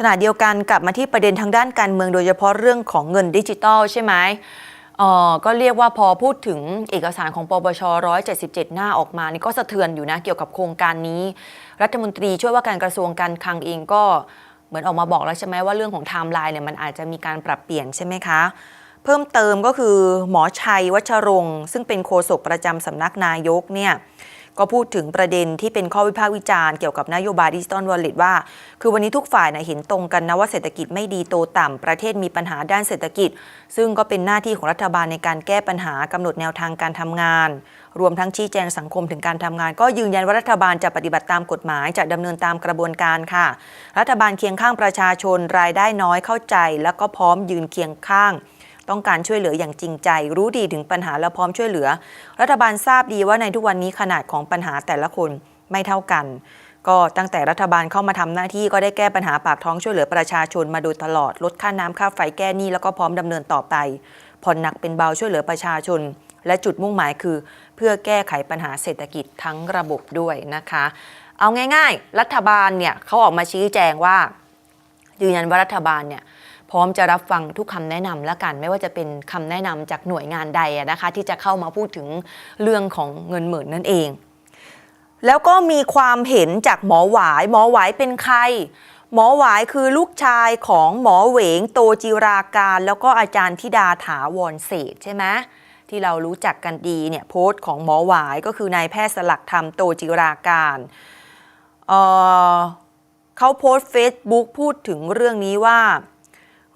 ขณะเดียวกันกลับมาที่ประเด็นทางด้านการเมืองโดยเฉพาะเรื่องของเงินดิจิตอลใช่ไหมอ่อก็เรียกว่าพอพูดถึงเอกสารของปปช 177 หน้าออกมานี่ก็สะเทือนอยู่นะเกี่ยวกับโครงการนี้ รัฐมนตรีช่วยว่าการกระทรวงการคลังเองก็เหมือนออกมาบอกแล้วใช่ไหมว่าเรื่องของไทม์ไลน์เนี่ยมันอาจจะมีการปรับเปลี่ยนใช่ไหมคะ เพิ่มเติมก็คือหมอชัยวัชรงค์ซึ่งเป็นโฆษกประจำสำนักนายกเนี่ย ก็พูดถึงประเด็นที่เป็นข้อวิพากษ์วิจารณ์เกี่ยวกับนโยบายดิจิตอลวอลเล็ตว่า คือวันนี้ทุกฝ่ายนะเห็นตรงกันนะว่าเศรษฐกิจไม่ดีโตต่ำประเทศมีปัญหาด้านเศรษฐกิจ ซึ่งก็เป็นหน้าที่ของรัฐบาลในการแก้ปัญหากำหนดแนวทางการทำงาน รวมทั้งชี้แจงสังคมถึงการทำงาน ก็ยืนยันว่ารัฐบาลจะปฏิบัติตามกฎหมายจะดำเนินตามกระบวนการค่ะ รัฐบาลเคียงข้างประชาชนรายได้น้อยเข้าใจ แล้วก็พร้อมยืนเคียงข้าง ต้องการช่วยเหลืออย่างจริงใจ รู้ดีถึงปัญหาและพร้อมช่วยเหลือ รัฐบาลทราบดีว่าในทุกวันนี้ขนาดของปัญหาแต่ละคนไม่เท่ากัน ก็ตั้งแต่รัฐบาลเข้ามาทำหน้าที่ก็ได้แก้ปัญหาปากท้องช่วยเหลือประชาชนมาโดยตลอด ลดค่าน้ำค่าไฟแก้หนี้แล้วก็พร้อมดำเนินต่อไปผ่อนหนักเป็นเบาช่วยเหลือประชาชน และจุดมุ่งหมายคือ เพื่อแก้ไขปัญหาเศรษฐกิจทั้งระบบด้วยนะคะ เอาง่าย ๆ รัฐบาลเนี่ยเขาออกมาชี้แจงว่ายืนยันว่ารัฐบาลเนี่ย พร้อมจะรับฟังทุกคำแนะนำแล้วกัน ไม่ว่าจะเป็นคำแนะนำจากหน่วยงานใดนะคะที่จะเข้ามาพูดถึงเรื่องของเงินหมื่นนั่นเอง แล้วก็มีความเห็นจากหมอหวาย หมอหวายเป็นใคร หมอหวายคือลูกชายของหมอเหวง โตจิราการ แล้วก็อาจารย์ธิดาถาวรเศษใช่ไหมที่เรารู้จักกันดีเนี่ยโพสต์ของหมอหวายก็คือนายแพทย์สลักธรรมโตจิราการเเขาโพสต์ Facebook พูดถึงเรื่องนี้ว่า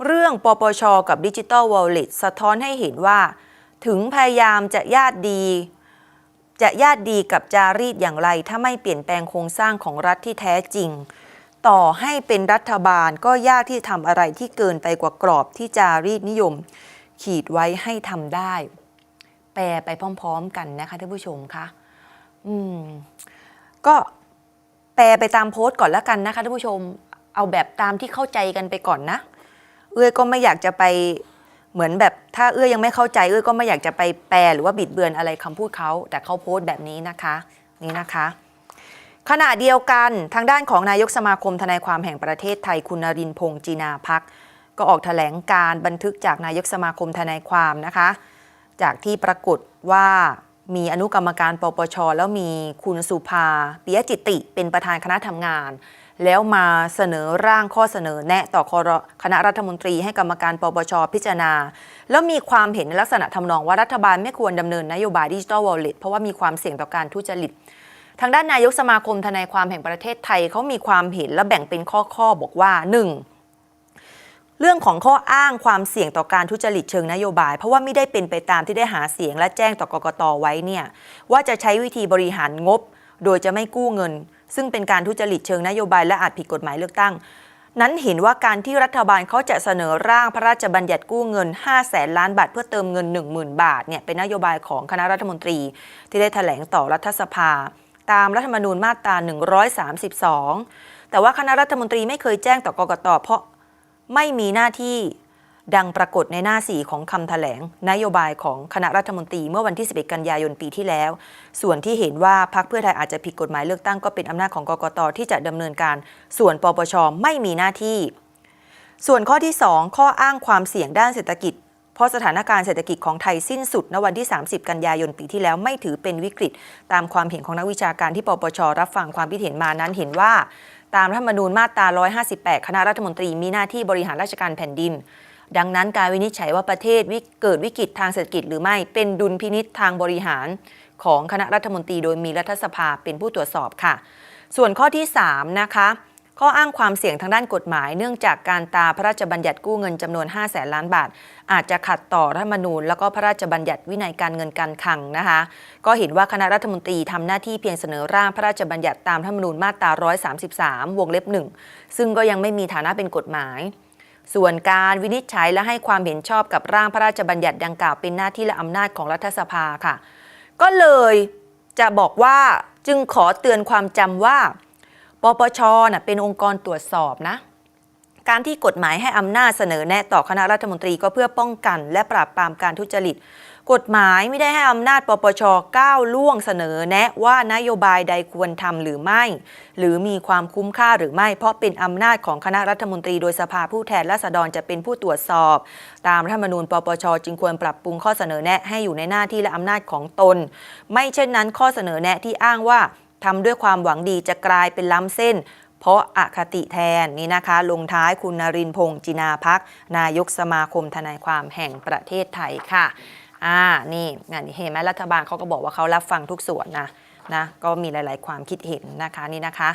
เรื่องปปช กับดิจิ t a ลวอลเล็ตสะท้อนให้เห็นว่า ถึงพยายามจะญาติดี จะญาติดีกับจารีตอย่างไร ถ้าไม่เปลี่ยนแปลงโครงสร้างของรัฐที่แท้จริง ต่อให้เป็นรัฐบาลก็ยากที่ทำอะไรที่เกินไปกว่ากรอบที่จารีตนิยม ขีดไว้ให้ทำได้ แปลไปพร้อมๆกันนะคะท่านผู้ชมคะอืมก็แปลไปตามโพสต์ก่อนแล้วกันนะคะท่านผู้ชม เอาแบบตามที่เข้าใจกันไปก่อนนะ เอื้อยก็ไม่อยากจะไปเหมือนแบบถ้าเอื้อยยังไม่เข้าใจเอื้อยก็ไม่อยากจะไปแปลหรือว่าบิดเบือนอะไรคำพูดเขาแต่เขาโพสต์แบบนี้นะคะนี่นะคะ ขณะเดียวกันทางด้านของนายกสมาคมทนายความแห่งประเทศไทยคุณนรินพงษ์จีนาพักก็ออกแถลงการบันทึกจากนายกสมาคมทนายความนะคะ จากที่ปรากฏว่ามีอนุกรรมการปปช แล้วมีคุณสุภาปิยจิติเป็นประธานคณะทำงาน แล้วมาเสนอร่างข้อเสนอแนะต่อครคณะรัฐมนตรีให้กรรมการปปชพิจารณา แล้วมีความเห็นในลักษณะทำนองว่ารัฐบาลไม่ควรดำเนินนโยบายดิจิทัลวอลเล็ตเพราะว่ามีความเสี่ยงต่อการทุจริต ทางด้านนายกสมาคมทนายความแห่งประเทศไทยเขามีความเห็นและแบ่งเป็นข้อๆบอกว่า 1. เรื่องของข้ออ้างความเสี่ยงต่อการทุจริตเชิงนโยบาย เพราะว่าไม่ได้เป็นไปตามที่ได้หาเสียงและแจ้งต่อกกตไว้เนี่ยว่าจะใช้วิธีบริหารงบ โดยจะไม่กู้เงิน ซึ่งเป็นการทุจริตเชิงนโยบายและอาจผิดกฎหมายเลือกตั้ง นั้นเห็นว่าการที่รัฐบาลเขาจะเสนอร่างพระราชบัญญัติกู้เงิน5แสนล้านบาทเพื่อเติมเงิน 10,000 บาทเนี่ยเป็นนโยบายของคณะรัฐมนตรี ที่ได้แถลงต่อรัฐสภา ตามรัฐธรรมนูญมาตรา 132 แต่ว่าคณะรัฐมนตรีไม่เคยแจ้งต่อกกตเพราะไม่มีหน้าที่ ดังปรากฏในหน้าสีของคำแถลง นโยบายของคณะรัฐมนตรีเมื่อวันที่ 11 กันยายนปีที่แล้ว ส่วนที่เห็นว่าพรรคเพื่อไทยอาจจะผิดกฎหมายเลือกตั้งก็เป็นอำนาจของกกตที่จะดำเนินการ ส่วนปปชไม่มีหน้าที่ ส่วนข้อที่ 2 ข้ออ้างความเสี่ยงด้านเศรษฐกิจเพราะสถานการณ์เศรษฐกิจของไทยสิ้นสุดณวันที่ 30 กันยายนปีที่แล้วไม่ถือเป็นวิกฤต ตามความเห็นของนักวิชาการที่ปปชรับฟังความคิดเห็นมานั้นเห็นว่า ตามรัฐธรรมนูญมาตรา 158 คณะรัฐมนตรีมีหน้าที่บริหารราชการแผ่นดิน ดังนั้นการวินิจฉัยว่าประเทศเกิดวิกฤตทางเศรษฐกิจหรือไม่เป็นดุลพินิษทางบริหารของคณะรัฐมนตรีโดยมีรัฐสภาเป็นผู้ตรวจสอบค่ะ ส่วนข้อที่ 3 นะคะข้ออ้างความเสี่ยงทางด้านกฎหมาย เนื่องจากการตาพระราชบัญญัติกู้เงินจำนวน 5 0 0แสนล้านบาท อาจจะขัดต่อรัฐธรรมนูญ แล้วก็พระราชบัญญัติวินัยการเงินการคลังนะคะ ก็เห็นว่าคณะรัฐมนตรีทำหน้าที่เพียงเสนอร่างพระราชบัญญัติตามรัฐธรรมนูญมาตรา 133 วงเล็บ 1 ซึ่งก็ยังไม่มีฐานะเป็นกฎหมาย ส่วนการวินิจฉัยและให้ความเห็นชอบกับร่างพระราชบัญญัติดังกล่าวเป็นหน้าที่และอำนาจของรัฐสภาค่ะ ก็เลยจะบอกว่าจึงขอเตือนความจำว่า ปปชนะเป็นองค์กรตรวจสอบนะ การที่กฎหมายให้อำนาจเสนอแนะต่อคณะรัฐมนตรีก็เพื่อป้องกัน และปราบปรามการทุจริต กฎหมายไม่ได้ให้อำนาจปปชก้าวล่วงเสนอแนะว่านโยบายใดควรทำหรือไม่ หรือมีความคุ้มค่าหรือไม่ เพราะเป็นอำนาจของคณะรัฐมนตรีโดยสภาผู้แทนราษฎรจะเป็นผู้ตรวจสอบ ตามรัฐธรรมนูญปปชจึงควรปรับปรุงข้อเสนอแนะให้อยู่ในหน้าที่และอำนาจของตน ไม่เช่นนั้นข้อเสนอแนะที่อ้างว่าทำด้วยความหวังดีจะกลายเป็นล้ำเส้นเพราะอคติแทนนี่นะคะ ลงท้ายคุณนรินพงษ์จินาพัก นายกสมาคมทนายความแห่งประเทศไทยค่ะ อ่านี่งานเห็นไหมรัฐบาลเขาก็บอกว่าเขารับฟังทุกส่วนนะนะก็มีหลาย ๆ ความคิดเห็นนะคะนี่นะคะ